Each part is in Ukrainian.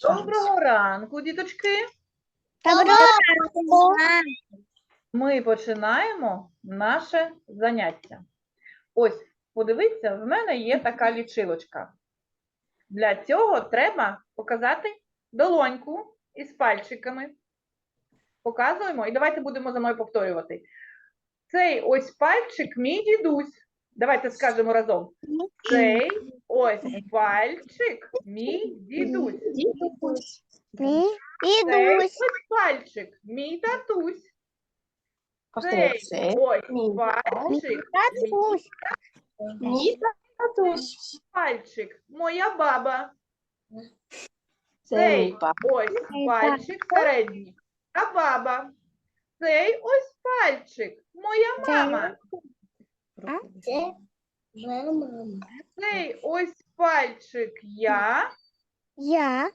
Доброго ранку, діточки. Доброго Ми починаємо наше заняття. Ось, подивіться, в мене є така лічилочка. Для цього треба показати долоньку із пальчиками. Показуємо і давайте будемо за мною повторювати. Цей ось пальчик мій дідусь. Давайте скажемо разом. Цей ось пальчик мій дідусь. Цей Ідусь. ось пальчик мій татусь. Повторяй. Цей Це ось мій пальчик, Татусь. мій татусь. пальчик, моя баба. Це Цей мій папа. ось пальчик середній. А баба. Цей ось пальчик, моя мама. Це мама. Цей ось пальчик я, Я.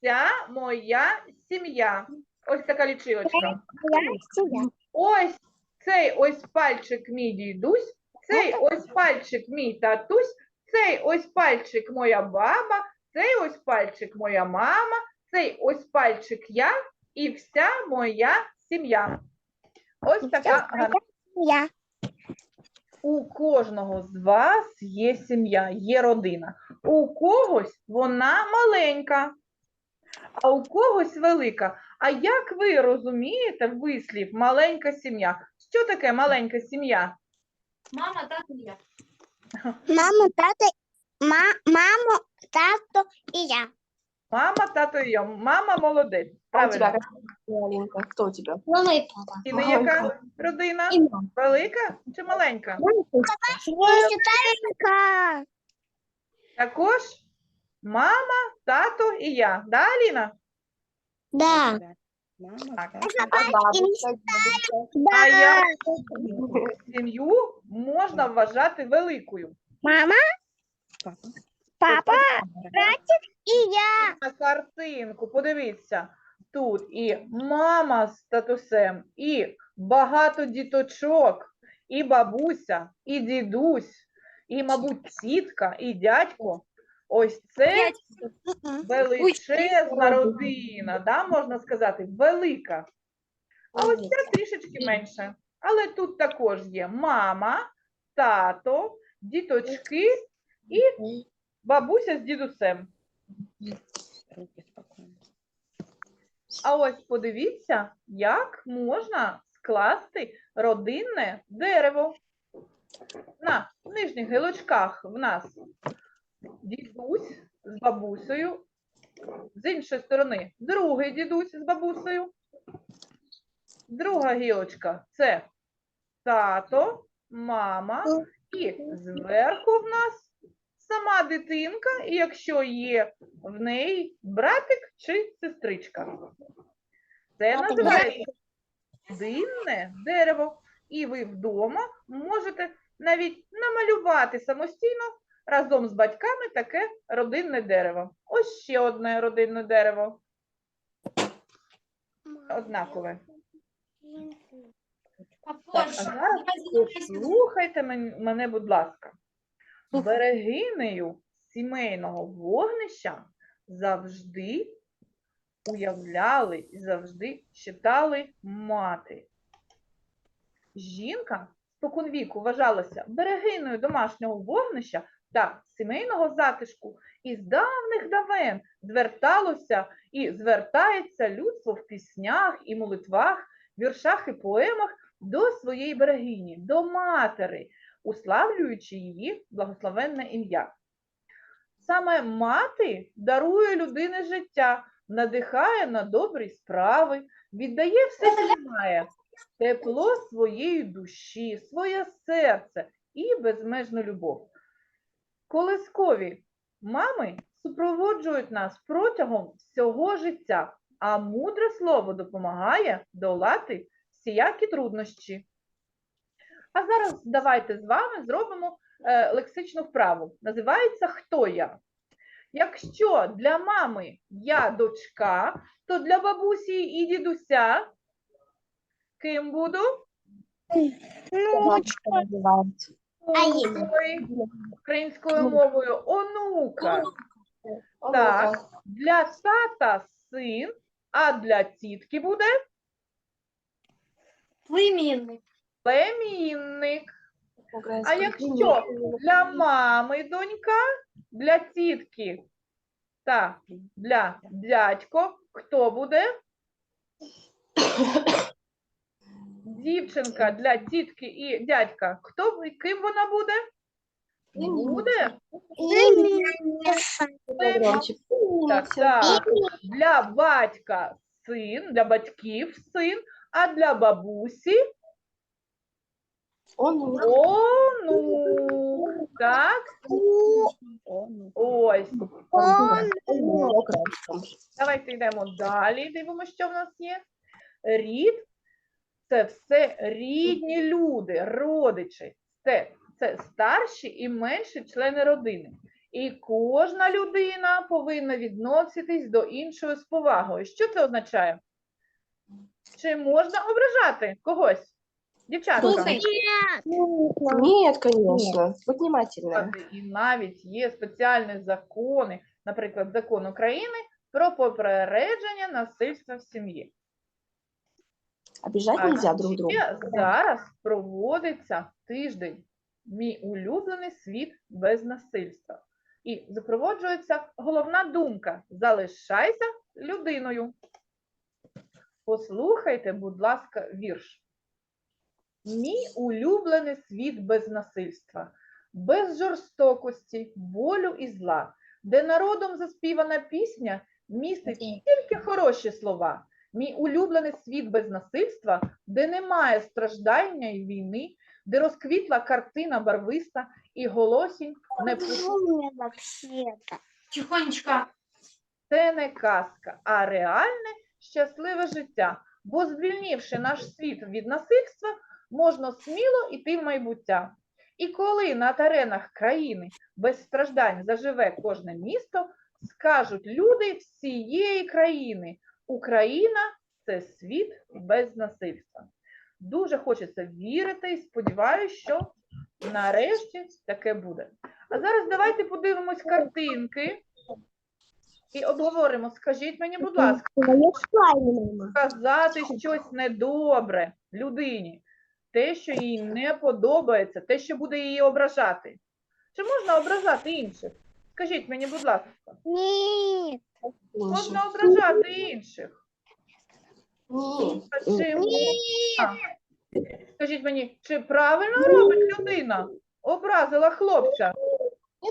ця моя сім'я. Ось така лічилочка. Я. Сія. Ось цей ось пальчик мій дідусь, цей ось пальчик мій татусь, цей ось пальчик моя баба, цей ось пальчик моя мама, цей ось пальчик я і вся моя сім'я. Ось така гарна. Я. У кожного з вас є сім'я, є родина. У когось вона маленька, а у когось велика. А як ви розумієте вислів маленька сім'я? Що таке маленька сім'я? Мама, тато, і я. Мама, тато. Ма, мамо, тато і я. Мама, тато і я. Мама молодець. А у тебя Правильно. какая? Кто у тебя? Мама і папа. І не яка родина? Мама. Велика чи маленька? Тетенька. Також мама, тато і я. Да, Аліна? Да. Так. А бабушка. А я сім'ю можна вважати великою. Мама, папа, братик і я. на картинку, подивіться, тут і мама з татусем, і багато діточок, і бабуся, і дідусь, і, мабуть, тітка, і дядько. Ось це величезна родина, да, можна сказати, велика. А ось ця трішечки менше. Але тут також є мама, тато, діточки і бабуся з дідусем. А ось подивіться, як можна скласти родинне дерево. На нижніх гілочках в нас дідусь з бабусею, з іншої сторони другий дідусь з бабусею. Друга гілочка це тато, мама, і зверху в нас сама дитинка, і якщо є в неї братик чи сестричка. Це називається динне дерево. І ви вдома можете навіть намалювати самостійно разом з батьками таке родинне дерево. Ось ще одне родинне дерево. Однакове. Так, а зараз послухайте мен- мене, будь ласка. Берегинею сімейного вогнища завжди уявляли і завжди читали мати. Жінка споконвіку вважалася берегиною домашнього вогнища та сімейного затишку, і з давних давен зверталося і звертається людство в піснях і молитвах, віршах і поемах до своєї берегині, до матері, уславлюючи її благословенне ім'я. Саме мати дарує людині життя, надихає на добрі справи, віддає все, що має, тепло своєї душі, своє серце і безмежну любов. Колискові мами супроводжують нас протягом всього життя, а мудре слово допомагає долати всіякі труднощі. А зараз давайте з вами зробимо е, лексичну вправу. Називається Хто я? Якщо для мами я дочка, то для бабусі і дідуся ким буду? Внучка. называют. Українською мовою онука. Так. Для тата син, а для тітки буде Племінник. Племінник. А якщо для мами донька, для тітки та для дядько, хто буде? Дівчинка для тітки і дядька. Хто ким вона буде? Буде так, так. Для батька син, для батьків син, а для бабусі Он онук. Так, ось. Давайте йдемо далі, дивимося, що в нас є. Рід це все рідні люди, родичі. Це, це старші і менші члени родини. І кожна людина повинна відноситись до іншої з повагою. Що це означає? Чи можна ображати когось? Дівчатка. Слухай. Нет, конечно. Будь внимательна. І навіть є спеціальні закони, наприклад, закон України про попередження насильства в сім'ї. Обижать нельзя друг друга. ще зараз проводиться тиждень Мій улюблений світ без насильства. І запроваджується головна думка: залишайся людиною. Послухайте, будь ласка, вірш. Мій улюблений світ без насильства, без жорстокості, болю і зла, де народом заспівана пісня містить тільки хороші слова. Мій улюблений світ без насильства, де немає страждання і війни, де розквітла картина барвиста і голосінь не Тихонечко. Це не казка, а реальне щасливе життя. Бо звільнивши наш світ від насильства, можна сміло йти в майбуття. І коли на теренах країни без страждань заживе кожне місто, скажуть люди всієї країни: Україна це світ без насильства. Дуже хочеться вірити і сподіваюся, що нарешті таке буде. А зараз давайте подивимось картинки і обговоримо. Скажіть мені, будь ласка, сказати щось недобре людині, те, що їй не подобається, те, що буде її ображати. Чи можна ображати інших? Скажіть мені, будь ласка, Нет. можна ображати інших? Ні. Чи можна? Скажіть мені, чи правильно робить людина? Образила хлопця.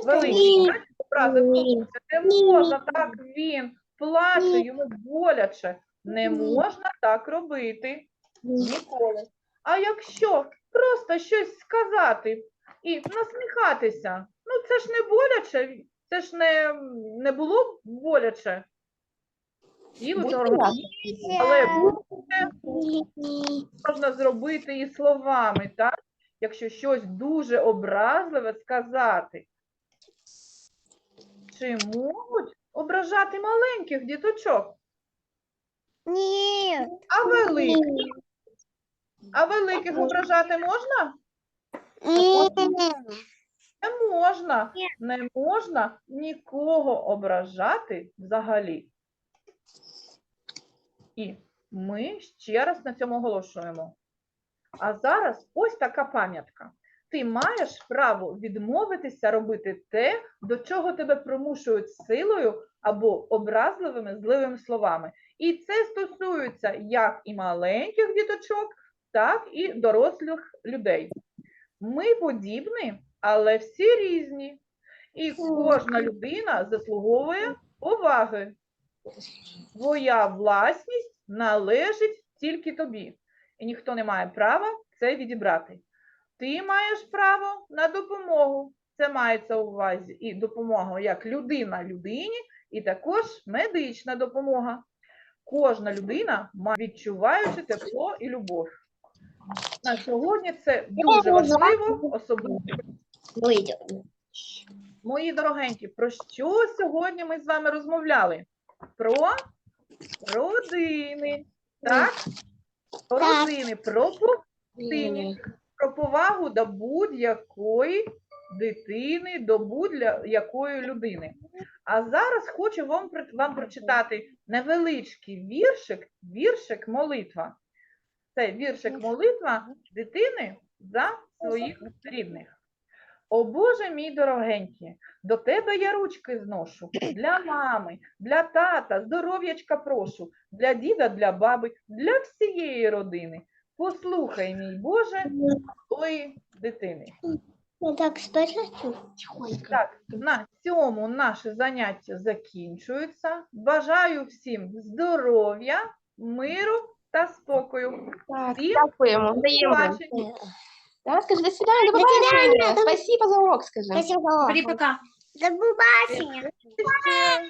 Великий, так? образив хлопця. Не можна так він плаче, йому боляче. Не можна так робити. Ніколи. А якщо просто щось сказати і насміхатися, ну це ж не боляче, це ж не, не було боляче. І але можна зробити і словами, так? Якщо щось дуже образливе сказати. Чи можуть ображати маленьких діточок, Нет. а великих? А великих ображати можна? Не можна. Не можна нікого ображати взагалі. І ми ще раз на цьому оголошуємо. А зараз ось така пам'ятка. Ти маєш право відмовитися робити те, до чого тебе примушують силою або образливими зливими словами. І це стосується як і маленьких діточок, так і дорослих людей. Ми подібні, але всі різні. І кожна людина заслуговує уваги. Твоя власність належить тільки тобі, і ніхто не має права це відібрати. Ти маєш право на допомогу. Це мається у увазі і допомога як людина людині, і також медична допомога. Кожна людина має відчуваючи тепло і любов. На сьогодні це дуже важливо, особливо. Мої дорогенькі, про що сьогодні ми з вами розмовляли? Про родини. Так? Про родини, про повстині, про повагу до будь-якої дитини, до будь-якої людини. А зараз хочу вам, вам прочитати невеличкий віршик, віршик молитва. Це віршик молитва дитини за своїх рідних. О Боже мій дорогенький, до тебе я ручки зношу. Для мами, для тата, здоров'ячка прошу, для діда, для баби, для всієї родини. Послухай, мій Боже, ой, дитини. Ну так? Тихонько. Так, на цьому наше заняття закінчується. Бажаю всім здоров'я, миру та спокою. Так, Всім дякуємо. побачення. Да, скажи, до свидания, до До побачення. Спасибо за урок, скажи. Спасибо. Бери пока. До побачення. Ще.